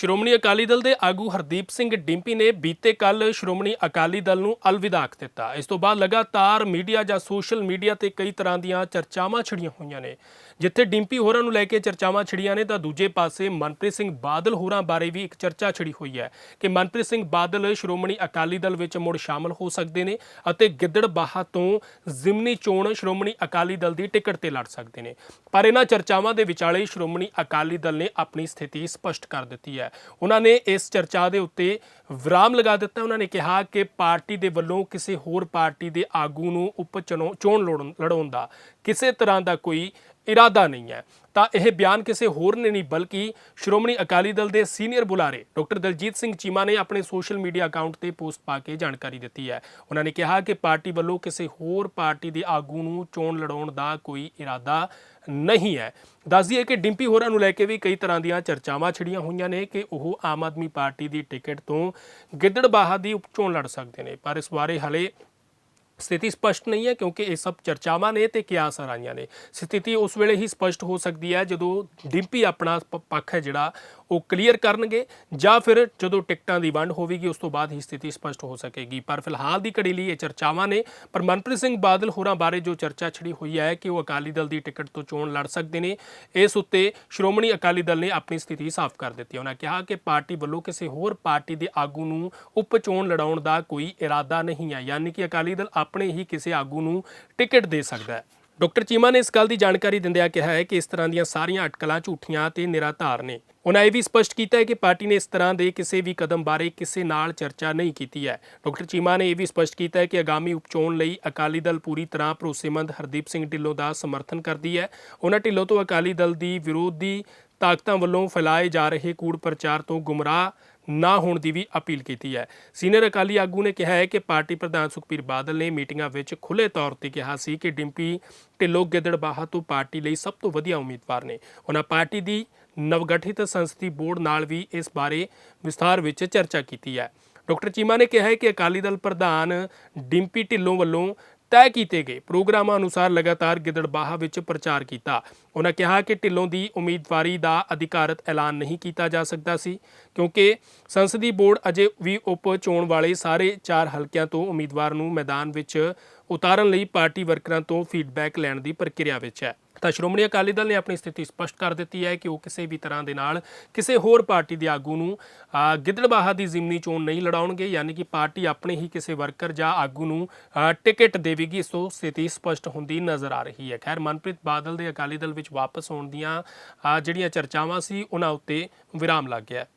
ਸ਼੍ਰੋਮਣੀ ਅਕਾਲੀ ਦਲ ਦੇ ਆਗੂ ਹਰਦੀਪ ਸਿੰਘ ਡਿੰਪੀ ਨੇ ਬੀਤੇ ਕੱਲ ਸ਼੍ਰੋਮਣੀ ਅਕਾਲੀ ਦਲ ਨੂੰ ਅਲਵਿਦਾ ਆਖ ਦਿੱਤਾ। ਇਸ ਤੋਂ ਬਾਅਦ ਲਗਾਤਾਰ ਮੀਡੀਆ ਜਾਂ ਸੋਸ਼ਲ ਮੀਡੀਆ ਤੇ ਕਈ ਤਰ੍ਹਾਂ ਦੀਆਂ ਚਰਚਾਵਾਂ ਛਿੜੀਆਂ ਹੋਈਆਂ ਨੇ। ਜਿੱਥੇ ਡਿੰਪੀ ਹੋਰਾਂ ਨੂੰ ਲੈ ਕੇ ਚਰਚਾਵਾਂ ਛਿੜੀਆਂ ਨੇ ਤਾਂ ਦੂਜੇ ਪਾਸੇ ਮਨਪ੍ਰੀਤ ਸਿੰਘ ਬਾਦਲ ਹੋਰਾਂ ਬਾਰੇ ਵੀ ਇੱਕ ਚਰਚਾ ਛਿੜੀ ਹੋਈ ਹੈ ਕਿ ਮਨਪ੍ਰੀਤ ਸਿੰਘ ਬਾਦਲ ਸ਼੍ਰੋਮਣੀ ਅਕਾਲੀ ਦਲ ਵਿੱਚ ਮੁੜ ਸ਼ਾਮਲ ਹੋ ਸਕਦੇ ਨੇ ਅਤੇ ਗਿੱਦੜਬਾਹਾ ਤੋਂ ਜ਼ਿਮਨੀ ਚੋਣ ਸ਼੍ਰੋਮਣੀ ਅਕਾਲੀ ਦਲ ਦੀ ਟਿਕਟ ਤੇ ਲੜ ਸਕਦੇ ਨੇ। ਪਰ ਇਹਨਾਂ ਚਰਚਾਵਾਂ ਦੇ ਵਿਚਾਲੇ ਸ਼੍ਰੋਮਣੀ ਅਕਾਲੀ ਦਲ ਨੇ ਆਪਣੀ ਸਥਿਤੀ ਸਪਸ਼ਟ ਕਰ ਦਿੱਤੀ ਹੈ। ਉਹਨਾਂ ਨੇ ਇਸ ਚਰਚਾ ਦੇ ਉੱਤੇ ਵਿਰਾਮ ਲਗਾ ਦਿੱਤਾ। ਉਹਨਾਂ ਨੇ ਕਿਹਾ ਕਿ ਪਾਰਟੀ ਦੇ ਵੱਲੋਂ ਕਿਸੇ ਹੋਰ ਪਾਰਟੀ ਦੇ ਆਗੂ ਨੂੰ ਉਪ ਚੁਣੋ- ਚੋਣ ਲੜਨ- ਲੜਾਉਣ ਦਾ ਕਿਸੇ ਤਰ੍ਹਾਂ ਦਾ ਕੋਈ ਇਰਾਦਾ ਨਹੀਂ ਹੈ। ਤਾਂ ਇਹ ਬਿਆਨ ਕਿਸੇ ਹੋਰ ਨੇ ਨਹੀਂ, ਬਲਕਿ ਸ਼੍ਰੋਮਣੀ ਅਕਾਲੀ ਦਲ ਦੇ ਸੀਨੀਅਰ ਬੁਲਾਰੇ ਡਾਕਟਰ ਦਲਜੀਤ ਸਿੰਘ ਚੀਮਾ ਨੇ ਆਪਣੇ ਸੋਸ਼ਲ ਮੀਡੀਆ ਅਕਾਊਂਟ ਤੇ ਪੋਸਟ ਪਾ ਕੇ ਜਾਣਕਾਰੀ ਦਿੱਤੀ ਹੈ। ਉਹਨਾਂ ਨੇ ਕਿਹਾ ਕਿ ਪਾਰਟੀ ਵੱਲੋਂ ਕਿਸੇ ਹੋਰ ਪਾਰਟੀ ਦੇ ਆਗੂ ਨੂੰ ਚੋਣ ਲੜਾਉਣ ਦਾ ਕੋਈ ਇਰਾਦਾ ਨਹੀਂ ਹੈ। ਦੱਸ ਦਈਏ ਕਿ ਡਿੰਪੀ ਹੋਰਾਂ ਨੂੰ ਲੈ ਕੇ ਵੀ ਕਈ ਤਰ੍ਹਾਂ ਦੀਆਂ ਚਰਚਾਵਾਂ ਛਿੜੀਆਂ ਹੋਈਆਂ ਨੇ ਕਿ ਉਹ ਆਮ ਆਦਮੀ ਪਾਰਟੀ ਦੀ ਟਿਕਟ ਤੋਂ ਗਿੱਦੜਬਾਹਾ ਦੀ ਉਪ ਚੋਣ ਲੜ ਸਕਦੇ ਨੇ। ਪਰ ਇਸ ਬਾਰੇ ਹਲੇ ਸਥਿਤੀ ਸਪਸ਼ਟ ਨਹੀਂ ਹੈ ਕਿਉਂਕਿ ਇਹ ਸਭ ਚਰਚਾਵਾਂ ਨੇ ਤੇ ਕਿਆਸ ਆਈਆਂ ਨੇ ਸਥਿਤੀ ਉਸ ਵੇਲੇ ਹੀ ਸਪਸ਼ਟ ਹੋ ਸਕਦੀ ਹੈ ਜਦੋਂ ਡਿੰਪੀ ਆਪਣਾ ਪ- ਪੱਖ ਹੈ ਜਿਹੜਾ ਉਹ ਕਲੀਅਰ ਕਰਨਗੇ ਜਾਂ ਫਿਰ ਜਦੋਂ ਟਿਕਟਾਂ ਦੀ ਵੰਡ ਹੋਵੇਗੀ ਉਸ ਤੋਂ ਬਾਅਦ ਹੀ ਸਥਿਤੀ ਸਪਸ਼ਟ ਹੋ ਸਕੇਗੀ ਪਰ ਫਿਲਹਾਲ ਦੀ ਘੜੀ ਲਈ ਇਹ ਚਰਚਾਵਾਂ ਨੇ ਪਰ ਮਨਪ੍ਰੀਤ ਸਿੰਘ ਬਾਦਲ ਹੋਰਾਂ ਬਾਰੇ ਜੋ ਚਰਚਾ ਛਿੜੀ ਹੋਈ ਹੈ ਕਿ ਉਹ ਅਕਾਲੀ ਦਲ ਦੀ ਟਿਕਟ ਤੋਂ ਚੋਣ ਲੜ ਸਕਦੇ ਨੇ ਇਸ ਉੱਤੇ ਸ਼੍ਰੋਮਣੀ ਅਕਾਲੀ ਦਲ ਨੇ ਆਪਣੀ ਸਥਿਤੀ ਸਾਫ਼ ਕਰ ਦਿੱਤੀ ਉਹਨਾਂ ਕਿਹਾ ਕਿ ਪਾਰਟੀ ਵੱਲੋਂ ਕਿਸੇ ਹੋਰ ਪਾਰਟੀ ਦੇ ਆਗੂ ਨੂੰ ਉਪ ਚੋਣ ਲੜਾਉਣ ਦਾ ਕੋਈ ਇਰਾਦਾ ਨਹੀਂ ਹੈ ਯਾਨੀ ਕਿ ਅਕਾਲੀ ਦਲ ਆਪ ਆਪਣੇ ਹੀ ਕਿਸੇ ਆਗੂ ਨੂੰ ਟਿਕਟ ਦੇ ਸਕਦਾ ਹੈ। ਡਾਕਟਰ ਚੀਮਾ ਨੇ ਇਸ ਗੱਲ ਦੀ ਜਾਣਕਾਰੀ ਦਿੰਦਿਆਂ ਕਿਹਾ ਹੈ ਕਿ ਇਸ ਤਰ੍ਹਾਂ ਦੀਆਂ ਸਾਰੀਆਂ ਅਟਕਲਾਂ ਝੂਠੀਆਂ ਤੇ ਨਿਰਾਧਾਰ ਨੇ। ਉਹਨਾਂ ਇਹ ਵੀ ਸਪਸ਼ਟ ਕੀਤਾ ਹੈ ਕਿ ਪਾਰਟੀ ਨੇ ਇਸ ਤਰ੍ਹਾਂ ਦੇ ਕਿਸੇ ਵੀ ਕਦਮ ਬਾਰੇ ਕਿਸੇ ਨਾਲ ਚਰਚਾ ਨਹੀਂ ਕੀਤੀ ਹੈ। ਡਾਕਟਰ ਚੀਮਾ ਨੇ ਇਹ ਵੀ ਸਪਸ਼ਟ ਕੀਤਾ ਹੈ ਕਿ ਆਗਾਮੀ ਉਪਚੋਣ ਲਈ ਅਕਾਲੀ ਦਲ ਪੂਰੀ ਤਰ੍ਹਾਂ ਭਰੋਸੇਮੰਦ ਹਰਦੀਪ ਸਿੰਘ ਢਿੱਲੋਂ ਦਾ ਸਮਰਥਨ ਕਰਦੀ ਹੈ। ਉਹਨਾਂ ਢਿੱਲੋਂ ਤੋਂ ਅਕਾਲੀ ਦਲ ਦੀ ਵਿਰੋਧੀ ਤਾਕਤਾਂ ਵੱਲੋਂ ਫੈਲਾਏ ਜਾ ਰਹੇ ਕੂੜ ਪ੍ਰਚਾਰ ਤੋਂ ਗੁੰਮਰਾਹ ਨਾ ਹੋਣ ਦੀ ਵੀ ਅਪੀਲ ਕੀਤੀ ਹੈ। ਸੀਨੀਅਰ ਅਕਾਲੀ ਆਗੂ ਨੇ ਕਿਹਾ ਹੈ ਕਿ ਪਾਰਟੀ ਪ੍ਰਧਾਨ ਸੁਖਬੀਰ ਬਾਦਲ ਨੇ ਮੀਟਿੰਗਾਂ ਵਿੱਚ ਖੁੱਲ੍ਹੇ ਤੌਰ ਤੇ ਕਿਹਾ ਸੀ ਕਿ ਡਿੰਪੀ, ਢਿੱਲੋਂ, ਗਿੱਦੜਬਾਹਾ ਤੋਂ ਪਾਰਟੀ ਲਈ ਸਭ ਤੋਂ ਵਧੀਆ ਉਮੀਦਵਾਰ ਨੇ। ਉਹਨਾਂ ਪਾਰਟੀ ਦੀ ਨਵਗਠਿਤ ਸੰਸਦੀ ਬੋਰਡ ਨਾਲ ਵੀ ਇਸ ਬਾਰੇ ਵਿਸਥਾਰ ਵਿੱਚ ਚਰਚਾ ਕੀਤੀ ਹੈ। ਡਾਕਟਰ ਚੀਮਾ ਨੇ ਕਿਹਾ ਹੈ ਕਿ ਅਕਾਲੀ ਦਲ ਪ੍ਰਧਾਨ ਡਿੰਪੀ, ਢਿੱਲੋਂ ਵੱਲੋਂ ਤੈਅ ਕੀਤੇ ਗਏ। ਪ੍ਰੋਗਰਾਮਾਂ ਅਨੁਸਾਰ ਲਗਾਤਾਰ ਗਿੱਦੜਬਾਹਾ ਵਿੱਚ ਪ੍ਰਚਾਰ ਕੀਤਾ। ਉਹਨਾਂ ਕਿਹਾ ਕਿ ਢਿੱਲੋਂ ਦੀ ਉਮੀਦਵਾਰੀ ਦਾ ਅਧਿਕਾਰਤ ਐਲਾਨ ਨਹੀਂ ਕੀਤਾ ਜਾ ਸਕਦਾ ਸੀ, ਕਿਉਂਕਿ ਸੰਸਦੀ ਬੋਰਡ ਅਜੇ ਵੀ ਉਪ ਚੋਣ ਵਾਲੇ ਸਾਰੇ ਚਾਰ ਹਲਕਿਆਂ ਤੋਂ ਉਮੀਦਵਾਰ ਨੂੰ ਮੈਦਾਨ ਵਿੱਚ ਉਤਾਰਨ ਲਈ ਪਾਰਟੀ ਵਰਕਰਾਂ ਤੋਂ ਫੀਡਬੈਕ ਲੈਣ ਦੀ ਪ੍ਰਕਿਰਿਆ ਵਿੱਚ ਹੈ। ਤਾਂ ਸ਼੍ਰੋਮਣੀ ਅਕਾਲੀ ਦਲ ਨੇ ਆਪਣੀ ਸਥਿਤੀ ਸਪਸ਼ਟ ਕਰ ਦਿੱਤੀ ਹੈ ਕਿ ਉਹ ਕਿਸੇ ਵੀ ਤਰ੍ਹਾਂ ਦੇ ਨਾਲ ਕਿਸੇ ਹੋਰ ਪਾਰਟੀ ਦੇ ਆਗੂ ਨੂੰ ਅ, ਗਿੱਦੜਬਾਹਾ ਦੀ ਜ਼ਿਮਨੀ ਚੋਣ ਨਹੀਂ ਲੜਾਉਣਗੇ ਯਾਨੀ ਕਿ ਪਾਰਟੀ ਆਪਣੇ ਹੀ ਕਿਸੇ ਵਰਕਰ ਜਾਂ ਆਗੂ ਨੂੰ ਟਿਕਟ ਦੇਵੇਗੀ ਸੋ ਸਥਿਤੀ ਸਪਸ਼ਟ ਹੁੰਦੀ ਨਜ਼ਰ ਆ ਰਹੀ ਹੈ। ਖੈਰ ਮਨਪ੍ਰੀਤ ਬਾਦਲ ਦੇ ਅਕਾਲੀ ਦਲ ਵਿੱਚ ਵਾਪਸ ਆਉਣ ਦੀਆਂ ਜਿਹੜੀਆਂ ਚਰਚਾਵਾਂ ਸੀ ਉਹਨਾਂ ਉੱਤੇ ਵਿਰਾਮ ਲੱਗ ਗਿਆ।